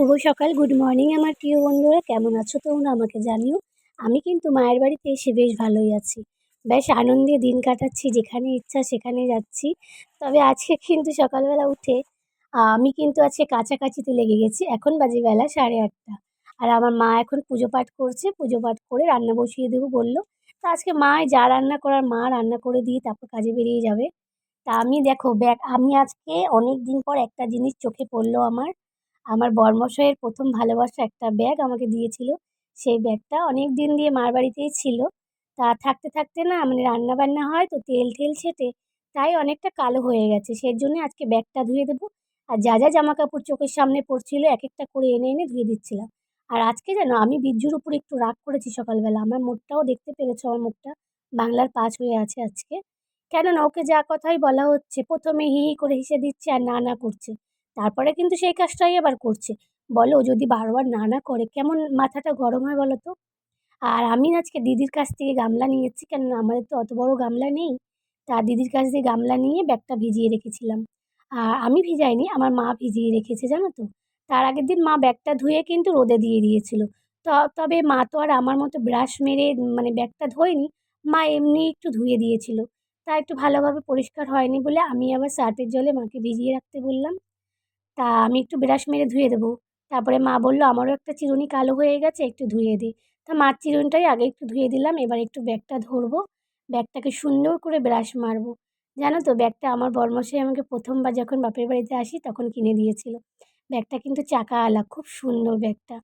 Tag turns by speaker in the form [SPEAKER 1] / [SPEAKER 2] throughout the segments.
[SPEAKER 1] শুভ সকাল good morning আমার প্রিয় বন্ধুরা, কেমন আছো তোমরা আমাকে জানিও? আমি কিন্তু মায়ের বাড়িতে এসে বেশ ভালোই আছি। বেশ আনন্দে দিন কাটাচ্ছি, যেখানে ইচ্ছা সেখানে যাচ্ছি। তবে আজকে কিন্তু সকালবেলা উঠে আমি কিন্তু আজকে কাছাকাছিতে লেগে গেছি, এখন বাজে বেলা সাড়ে আটটা। আর আমার মা এখন পুজো পাঠ করছে, পুজো পাঠ করে রান্না বসিয়ে দেবো বলল। তো আজকে মা যা রান্না করার মা রান্না করে দিয়ে তারপর কাজে বেরিয়ে যাবে। তা আমি দেখো ব্যাগ আমি আজকে অনেক দিন পর একটা জিনিস চোখে পড়ল আমার। আমার বরমশাইয়ের প্রথম ভালোবাসা একটা ব্যাগ আমাকে দিয়েছিল। সেই ব্যাগটা অনেক দিন দিয়ে মার বাড়িতেই ছিল। তা থাকতে থাকতে না মানে রান্না বান্না হয় তো তেল টেল ছেটে তাই অনেকটা কালো হয়ে গেছে। সেই জন্য আজকে ব্যাগটা ধুয়ে দেবো। আর যা যা জামা কাপড় চোখের সামনে পড়ছিল এক একটা করে এনে এনে ধুয়ে দিচ্ছিলাম। আর আজকে যেন আমি বীর্যুর উপর একটু রাগ করেছি সকালবেলা। আমার মুখটাও দেখতে পেরেছ আমার মুখটা। বাংলার পাঁচ হয়ে আছে আজকে। কেননা ওকে যা কথাই বলা হচ্ছে প্রথমে হি হি করে হেসে দিচ্ছে আর না না করছে। তারপরে কিন্তু সেই কাজটাই আবার করছে। বলো, যদি বারবার না না করে, কেমন মাথাটা গরম হয় বলো তো? আর আমি আজকে দিদির কাছ থেকে গামলা নিয়েছি, কেননা আমাদের তো অত বড় গামলা নেই। তা দিদির কাছ থেকে গামলা নিয়ে ব্যাগটা ভিজিয়ে রেখেছিলাম। আর আমি ভিজাইনি, আমার মা ভিজিয়ে রেখেছে, জানো তো? তার আগের দিন মা ব্যাগটা ধুয়ে কিন্তু রোদে দিয়ে দিয়েছিল। তবে মা তো আর আমার মতো ব্রাশ মেরে মানে ব্যাগটা ধোয়নি, মা এমনি একটু ধুয়ে দিয়েছিল। তা একটু ভালোভাবে পরিষ্কার হয়নি বলে আমি আবার সার্ফের জলে মাকে ভিজিয়ে রাখতে বললাম। তা আমি একটু ব্রাশ মেরে ধুয়ে দেবো। তারপরে মা বলল, আমারও একটা চিরুনি কালো হয়ে গেছে, একটু ধুয়ে দিই তা মার চিরুনিটাই আগে একটু ধুয়ে দিলাম, এবার একটু ব্যাগটা ধরবো। ব্যাগটাকে সুন্দর করে ব্রাশ মারবো। জানো তো, ব্যাগটা আমার বরমশাই আমাকে প্রথমবার যখন বাপের বাড়িতে আসি তখন কিনে দিয়েছিল। ব্যাগটা কিন্তু চাকা আলা, খুব সুন্দর ব্যাগটা।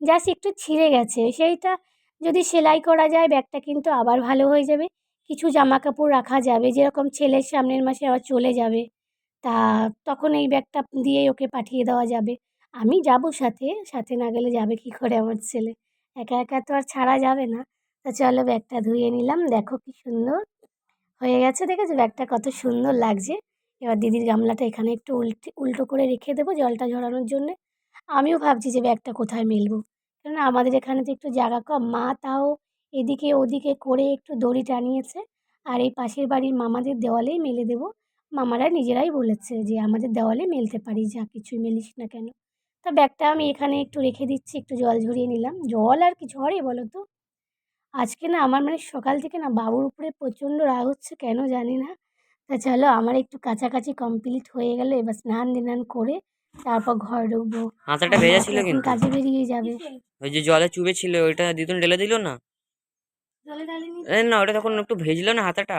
[SPEAKER 1] জাস্ট একটু ছিঁড়ে গেছে। সেইটা যদি সেলাই করা যায়, ব্যাগটা কিন্তু আবার ভালো হয়ে যাবে। কিছু জামা কাপড় রাখা যাবে, যেরকম ছেলের সামনের মাসে আবার চলে যাবে। তা তখন এই ব্যাগটা দিয়েই ওকে পাঠিয়ে দেওয়া যাবে। আমি যাব সাথে সাথে না গেলে যাবে কী করে আমার ছেলে? একা একা তো আর ছাড়া যাবে না। তা চলো ব্যাগটা ধুয়ে নিলাম, দেখো কি সুন্দর। হয়ে গেছে দেখেছ? ব্যাগটা কত সুন্দর লাগছে। এবার দিদির গামলাটা এখানে একটু উল্টে, উল্টো করে রেখে দেবো জলটা ঝরানোর জন্যে। আমিও ভাবছি যে ব্যাগটা কোথায় মেলবো? কেননা আমাদের এখানে তো একটু জায়গা কম। মা তাও এদিকে ওদিকে করে একটু দড়ি টানিয়েছে। আর এই পাশের বাড়ির মামাদের দেওয়ালেই মেলে দেবো। মামারা নিজেরাই বলেছে যে আমাদের দেওয়ালে মেলতে পারি যা কিছুই মেলিস না কেন? তা ব্যাগটা আমি এখানে একটু রেখে দিচ্ছি একটু জল ঝরিয়ে নিলাম। জল আর কি ঝরে বলো তো? আজকে না আমার মানে সকাল থেকে না বাবুর উপরে প্রচণ্ড রাগ হচ্ছে কেন জানি না। তা চলো আমার একটু কাছাকাছি কমপ্লিট হয়ে গেলে এবার স্নান দিনান করে তারপর ঘর ঢুকবো।
[SPEAKER 2] হাতাটা ভেজা ছিল কিন্তু।
[SPEAKER 1] কাজে বেরিয়ে যাবে।
[SPEAKER 2] ওই যে জলে চুবে ছিল ওইটা দিদুন ঢেলে দিল না?
[SPEAKER 1] জলে ঢালিনি?
[SPEAKER 2] না ওটা তখন একটু ভেজলো না হাতাটা?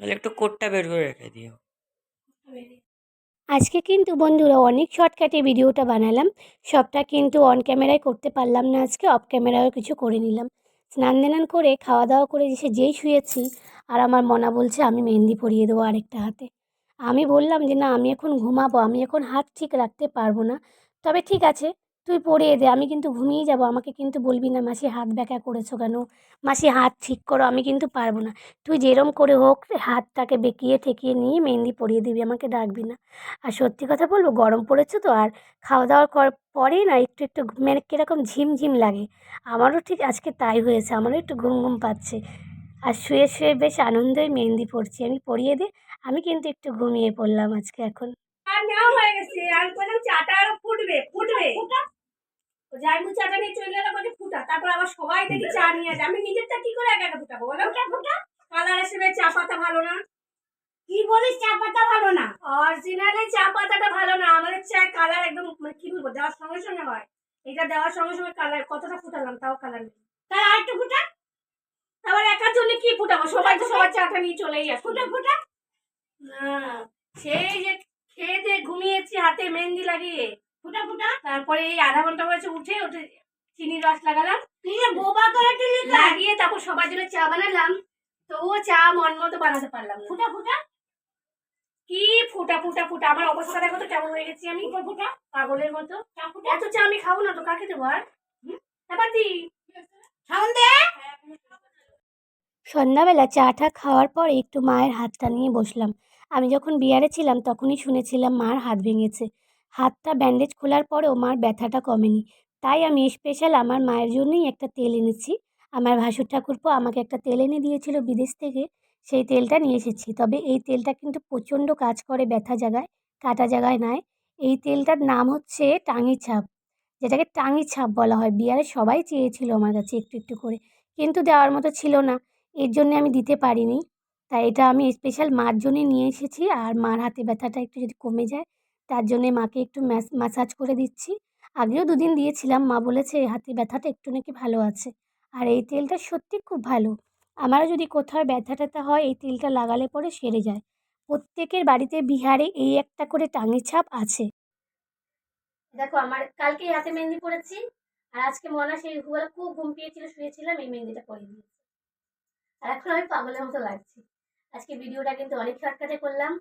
[SPEAKER 2] তাহলে একটু কোটটা বের করে রেখে দিও।
[SPEAKER 1] আজকে কিন্তু বন্ধুরা অনেক শর্টকাটে ভিডিওটা বানালাম। সবটা কিন্তু অন ক্যামেরায় করতে পারলাম না আজকে অফ ক্যামেরায়ও কিছু করে নিলাম। স্নান দানান করে, খাওয়া দাওয়া করে এসে যেই শুয়েছি, আর আমার মনা বলছে আমি মেহেন্দি পরিয়ে দেবো আরেকটা হাতে। আমি বললাম যে না, আমি এখন ঘুমাবো, আমি এখন হাত ঠিক রাখতে পারব না। তবে ঠিক আছে তুই পড়িয়ে দে, আমি কিন্তু ঘুমিয়ে যাব। আমাকে কিন্তু বলবি না, মাসি হাত ব্যাকা করেছ কেন? মাসি হাত ঠিক করো, আমি কিন্তু পারব না। তুই যেরম করে হোক, হাতটাকে বেঁকিয়ে ঠেকিয়ে নিয়ে মেহেন্দি পরিয়ে দিবি, আমাকে ডাকবি না। আর সত্যি কথা বলব, গরম পড়েছে তো, আর খাওয়া দাওয়ার পরেই না একটু একটু মানে কীরকম ঝিমঝিম লাগে। আমারও ঠিক আজকে তাই হয়েছে, আমারও একটু ঘুম ঘুম পাচ্ছে। আর শুয়ে শুয়ে বেশ আনন্দই মেহেন্দি পড়ছি আমি পরিয়ে দে, আমি কিন্তু একটু ঘুমিয়ে পড়লাম আজকে এখন।
[SPEAKER 3] নেওয়া হয়ে গেছে। আমি বললাম চাটা আরও ফুটবে ফুটবে। জাইমু চাটা নিয়ে চলে এলো বলছে ফুটা। তারপর আবার সবাই দেখি চা নিয়ে আসে। আমি নিজেরটা কি করে একা একা ফুটাবো বলো? ফুটা ফুটা। কালার হিসেবে চা পাতা ভালো না। কি বলিস চা পাতা ভালো না? অরিজিনালি চা পাতাটা ভালো না। আমাদের চা কালার একদম মানে কি বলব দেওয়ার সঙ্গে সঙ্গে হয়। এটা দেওয়ার সঙ্গে সঙ্গে কালার কতটা ফুটালাম তাও কালার নেই। তাহলে আরেকটু ফুটা। তারপর একার জন্য কি ফুটাবো? সবাই তো সবার চাটা নিয়ে চলেই আসে। ফুটা ফুটা। না সেই যে খেয়ে দিয়ে ঘুমিয়েছি হাতে মেহেন্দি লাগিয়ে। ফুটা ফুটা। তারপরে এই আধা ঘণ্টা হয়েছে উঠে উঠে চিনির রস লাগালাম। বোবা লাগিয়ে তারপর সবার জন্য চা বানালাম। তবুও চা মন মতো বানাতে পারলাম ফুটা ফুটা? কি ফুটা ফুটা ফুটা? আমার অবস্থা দেখো তো কেমন হয়ে গেছি আমি। ফুটা পাগলের মতো। এত চা আমি খাব না তো কাকে দেবো আর?
[SPEAKER 1] সন্ধ্যাবেলা চাটা খাওয়ার পর একটু মায়ের হাতটা নিয়ে বসলাম। আমি যখন বিয়ারে ছিলাম, তখনই শুনেছিলাম মার হাত ভেঙেছে। হাতটা ব্যান্ডেজ খোলার পরেও মার ব্যথাটা কমেনি। তাই আমি স্পেশাল আমার মায়ের জন্যই একটা তেল এনেছি। আমার ভাসুর ঠাকুরপো আমাকে একটা তেল এনে দিয়েছিল বিদেশ থেকে। সেই তেলটা নিয়ে এসেছি। তবে এই তেলটা কিন্তু প্রচণ্ড কাজ করে ব্যথা জায়গায় কাটা জায়গায় নয়। এই তেলটার নাম হচ্ছে টাঙি ছাপ। যেটাকে টাঙি ছাপ বলা হয়। বিয়ারে সবাই চেয়েছিল আমার কাছে একটু একটু করে। কিন্তু দেওয়ার মতো ছিল না। এর জন্যে আমি দিতে পারিনি। তাই এটা আমি স্পেশাল মার জন্যে নিয়ে এসেছি। আর মার হাতে ব্যথাটা একটু যদি কমে যায়, তার জন্যে মাকে একটু ম্যাসাজ করে দিচ্ছি। আগেও দুদিন দিয়েছিলাম, মা বলেছে হাতে ব্যথাটা একটু নাকি ভালো আছে। আর এই তেলটা সত্যি খুব ভালো। আমারও যদি কোথাও ব্যথা ট্যাথা হয়, এই তেলটা লাগালে পরে সেরে যায়। প্রত্যেকের বাড়িতে বিহারে এই একটা করে টাঙি ছাপ আছে। দেখো, আমার কালকেই হাতে মেহেন্দি পড়েছি আর আজকে মনা সেই খুব ঘুম পেয়েছিল, শুয়েছিলাম, এই মেহেন্দিটা পরে দিয়েছি। আর এখন আমি পাগলের মতো লাগছি। আজকে ভিডিওটা কিন্তু অনেক শর্টকাটে করলাম।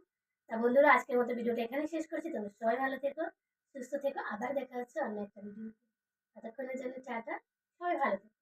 [SPEAKER 1] তা বন্ধুরা, আজকের মতো ভিডিওটা এখানে শেষ করছি। তোমরা সবাই ভালো থেকো, সুস্থ থেকো। আবার দেখা হচ্ছে অন্য একটা ভিডিও ততক্ষণের জন্য চাটা সবাই ভালো থেকো।